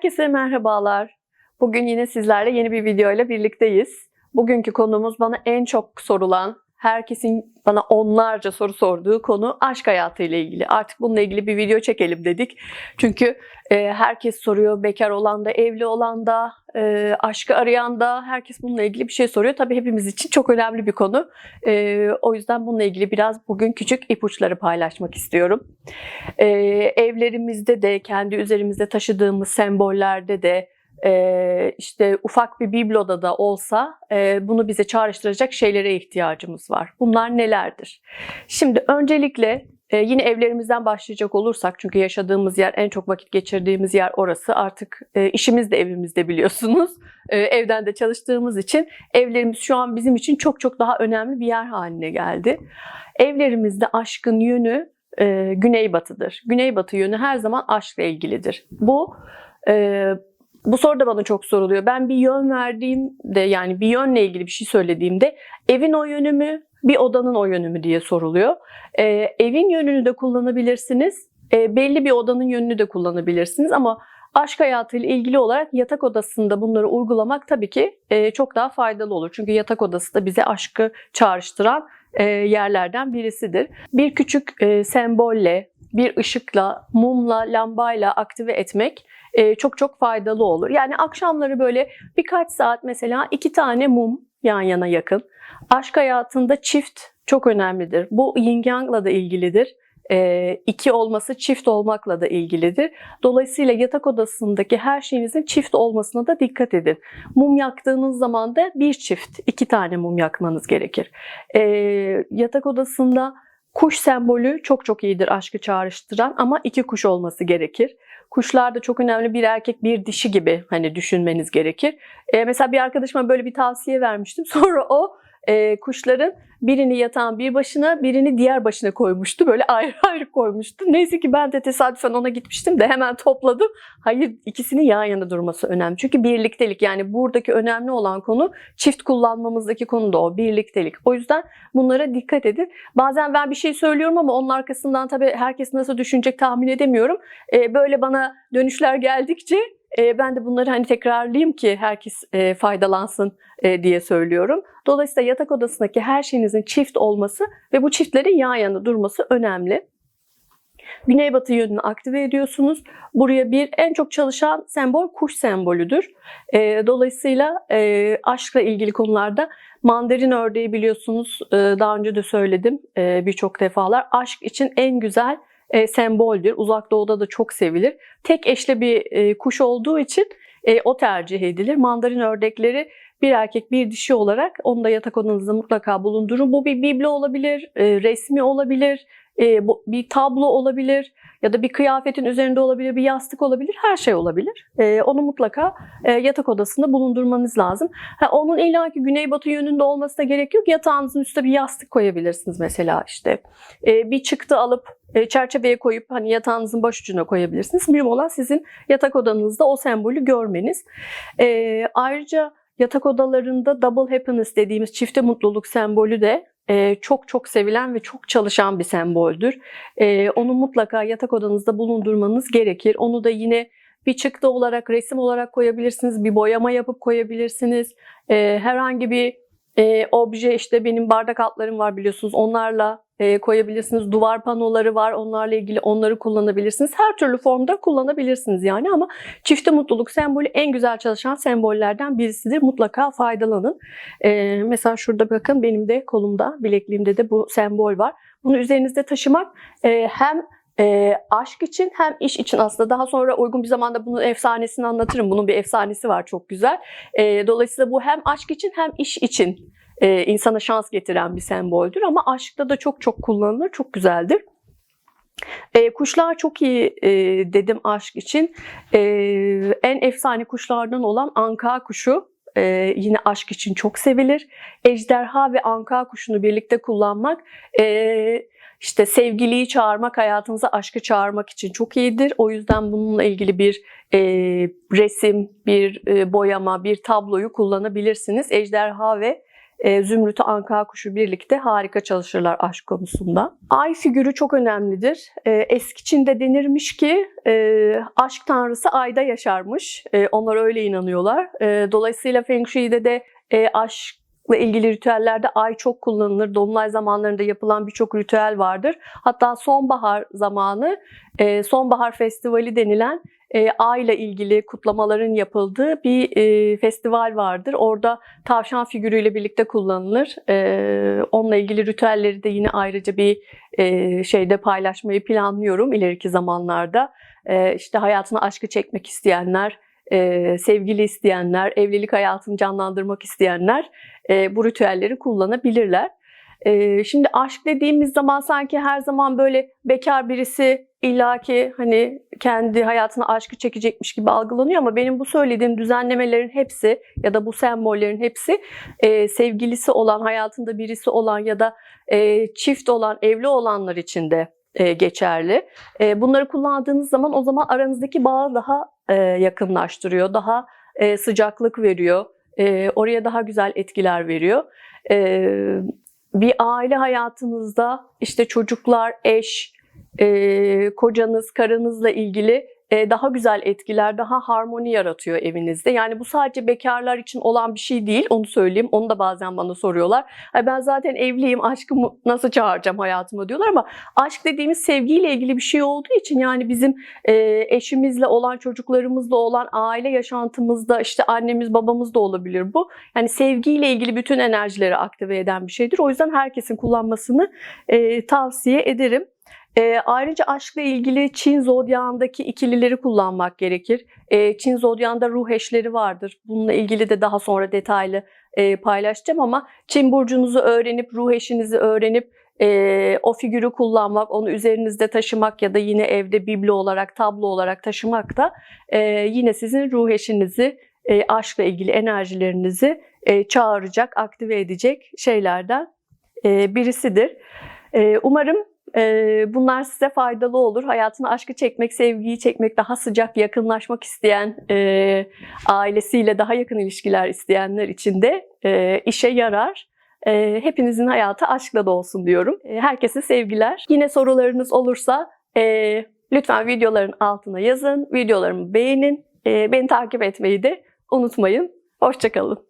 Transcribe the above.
Herkese merhabalar. Bugün yine sizlerle yeni bir video ile birlikteyiz. Bugünkü konumuz bana en çok sorulan, herkesin bana onlarca soru sorduğu konu aşk hayatı ile ilgili. Artık bununla ilgili bir video çekelim dedik. Çünkü e, herkes soruyor, bekar olan da, evli olan da, e, aşkı arayan da herkes bununla ilgili bir şey soruyor. Tabii hepimiz için çok önemli bir konu. E, o yüzden bununla ilgili biraz bugün küçük ipuçları paylaşmak istiyorum. E, evlerimizde de, kendi üzerimizde taşıdığımız sembollerde de, e, işte ufak bir bibloda da olsa e, bunu bize çağrıştıracak şeylere ihtiyacımız var. Bunlar nelerdir? Şimdi öncelikle e, yine evlerimizden başlayacak olursak çünkü yaşadığımız yer en çok vakit geçirdiğimiz yer orası. Artık e, işimiz de evimizde biliyorsunuz. E, evden de çalıştığımız için evlerimiz şu an bizim için çok çok daha önemli bir yer haline geldi. Evlerimizde aşkın yönü e, güneybatıdır. Güneybatı yönü her zaman aşkla ilgilidir. Bu e, bu soru da bana çok soruluyor. Ben bir yön verdiğimde yani bir yönle ilgili bir şey söylediğimde evin o yönü mü, bir odanın o yönü mü diye soruluyor. Ee, evin yönünü de kullanabilirsiniz. Ee, belli bir odanın yönünü de kullanabilirsiniz ama aşk hayatıyla ilgili olarak yatak odasında bunları uygulamak tabii ki e, çok daha faydalı olur. Çünkü yatak odası da bize aşkı çağrıştıran e, yerlerden birisidir. Bir küçük e, sembolle, bir ışıkla, mumla, lambayla aktive etmek e, çok çok faydalı olur. Yani akşamları böyle birkaç saat mesela iki tane mum yan yana yakın. Aşk hayatında çift çok önemlidir. Bu yin yangla da ilgilidir. E, iki olması çift olmakla da ilgilidir. Dolayısıyla yatak odasındaki her şeyinizin çift olmasına da dikkat edin. Mum yaktığınız zaman da bir çift, iki tane mum yakmanız gerekir. E, yatak odasında kuş sembolü çok çok iyidir aşkı çağrıştıran ama iki kuş olması gerekir. Kuşlar da çok önemli bir erkek bir dişi gibi hani düşünmeniz gerekir. E, mesela bir arkadaşıma böyle bir tavsiye vermiştim. Sonra o e, kuşların birini yatağın bir başına birini diğer başına koymuştu. Böyle ayrı ayrı koymuştu. Neyse ki ben de tesadüfen ona gitmiştim de hemen topladım. Hayır ikisinin yan yana durması önemli. Çünkü birliktelik yani buradaki önemli olan konu çift kullanmamızdaki konu da o birliktelik. O yüzden bunlara dikkat edin. Bazen ben bir şey söylüyorum ama onun arkasından tabii herkes nasıl düşünecek tahmin edemiyorum. E, böyle bana dönüşler geldikçe e, ben de bunları hani tekrarlayayım ki herkes e, faydalansın e, diye söylüyorum. Dolayısıyla yatak odasındaki her şeyinizin çift olması ve bu çiftlerin yan yana durması önemli. Güneybatı yönünü aktive ediyorsunuz. Buraya bir en çok çalışan sembol kuş sembolüdür. E, dolayısıyla e, aşkla ilgili konularda mandarin ördeği biliyorsunuz e, daha önce de söyledim e, birçok defalar. Aşk için en güzel e, semboldür. Uzak Doğu'da da çok sevilir. Tek eşli bir e, kuş olduğu için e, o tercih edilir. Mandarin ördekleri bir erkek bir dişi olarak onu da yatak odanızda mutlaka bulundurun. Bu bir biblo olabilir, e, resmi olabilir, e, bu, bir tablo olabilir ya da bir kıyafetin üzerinde olabilir, bir yastık olabilir, her şey olabilir. E, onu mutlaka e, yatak odasında bulundurmanız lazım. Onun illaki güneybatı yönünde olmasına gerek yok. Yatağınızın üstüne bir yastık koyabilirsiniz mesela işte. E, bir çıktı alıp e, çerçeveye koyup hani yatağınızın başucuna koyabilirsiniz. Mühim olan sizin yatak odanızda o sembolü görmeniz. Ayrıca yatak odalarında double happiness dediğimiz çifte mutluluk sembolü de çok çok sevilen ve çok çalışan bir semboldür. E, onu mutlaka yatak odanızda bulundurmanız gerekir. Onu da yine bir çıktı olarak, resim olarak koyabilirsiniz, bir boyama yapıp koyabilirsiniz. E, herhangi bir e, obje işte benim bardak altlarım var biliyorsunuz onlarla e, koyabilirsiniz. Duvar panoları var onlarla ilgili onları kullanabilirsiniz. Her türlü formda kullanabilirsiniz yani ama çifte mutluluk sembolü en güzel çalışan sembollerden birisidir. Mutlaka faydalanın. E, mesela şurada bakın benim de kolumda bilekliğimde de bu sembol var. Bunu üzerinizde taşımak e, hem e, aşk için hem iş için aslında daha sonra uygun bir zamanda bunun efsanesini anlatırım. Bunun bir efsanesi var çok güzel. E, dolayısıyla bu hem aşk için hem iş için e, insana şans getiren bir semboldür ama aşkta da çok çok kullanılır, çok güzeldir. E, kuşlar çok iyi e, dedim aşk için. E, en efsane kuşlardan olan anka kuşu e, yine aşk için çok sevilir. Ejderha ve anka kuşunu birlikte kullanmak e, işte sevgiliyi çağırmak, hayatınıza aşkı çağırmak için çok iyidir. O yüzden bununla ilgili bir e, resim, bir e, boyama, bir tabloyu kullanabilirsiniz. Ejderha ve e, Zümrüt'ü Anka Kuşu birlikte harika çalışırlar aşk konusunda. Ay figürü çok önemlidir. E, eski Çin'de denirmiş ki e, aşk tanrısı ayda yaşarmış. E, onlar öyle inanıyorlar. E, dolayısıyla Feng Shui'de de e, aşkla ilgili ritüellerde ay çok kullanılır. Dolunay zamanlarında yapılan birçok ritüel vardır. Hatta sonbahar zamanı e, sonbahar festivali denilen e, ayla ilgili kutlamaların yapıldığı bir e, festival vardır. Orada tavşan figürüyle birlikte kullanılır. E, onunla ilgili ritüelleri de yine ayrıca bir e, şeyde paylaşmayı planlıyorum ileriki zamanlarda. E, işte hayatına aşkı çekmek isteyenler, e, sevgili isteyenler, evlilik hayatını canlandırmak isteyenler e, bu ritüelleri kullanabilirler. E, şimdi aşk dediğimiz zaman sanki her zaman böyle bekar birisi illaki hani kendi hayatına aşkı çekecekmiş gibi algılanıyor ama benim bu söylediğim düzenlemelerin hepsi ya da bu sembollerin hepsi e, sevgilisi olan, hayatında birisi olan ya da e, çift olan, evli olanlar için de e, geçerli. E, bunları kullandığınız zaman o zaman aranızdaki bağı daha e, yakınlaştırıyor, daha sıcaklık veriyor, oraya daha güzel etkiler veriyor. Bir aile hayatınızda işte çocuklar, eş, kocanız, karınızla ilgili daha güzel etkiler, daha harmoni yaratıyor evinizde. Yani bu sadece bekarlar için olan bir şey değil, onu söyleyeyim. Onu da bazen bana soruyorlar. Ben zaten evliyim, aşkımı nasıl çağıracağım hayatıma diyorlar ama aşk dediğimiz sevgiyle ilgili bir şey olduğu için yani bizim e, eşimizle olan, çocuklarımızla olan aile yaşantımızda işte annemiz, babamız da olabilir bu. Yani sevgiyle ilgili bütün enerjileri aktive eden bir şeydir. O yüzden herkesin kullanmasını e, tavsiye ederim. E, ayrıca aşkla ilgili Çin zodyağındaki ikilileri kullanmak gerekir. E, Çin zodyağında ruh eşleri vardır. Bununla ilgili de daha sonra detaylı e, paylaşacağım ama Çin burcunuzu öğrenip, ruh eşinizi öğrenip e, o figürü kullanmak, onu üzerinizde taşımak ya da yine evde biblo olarak, tablo olarak taşımak da e, yine sizin ruh eşinizi, e, aşkla ilgili enerjilerinizi e, çağıracak, aktive edecek şeylerden e, birisidir. E, umarım Bunlar size faydalı olur. Hayatına aşkı çekmek, sevgiyi çekmek, daha sıcak yakınlaşmak isteyen, ailesiyle daha yakın ilişkiler isteyenler için de işe yarar. Hepinizin hayatı aşkla da olsun diyorum. Herkese sevgiler. Yine sorularınız olursa lütfen videoların altına yazın, videolarımı beğenin, beni takip etmeyi de unutmayın. Hoşçakalın.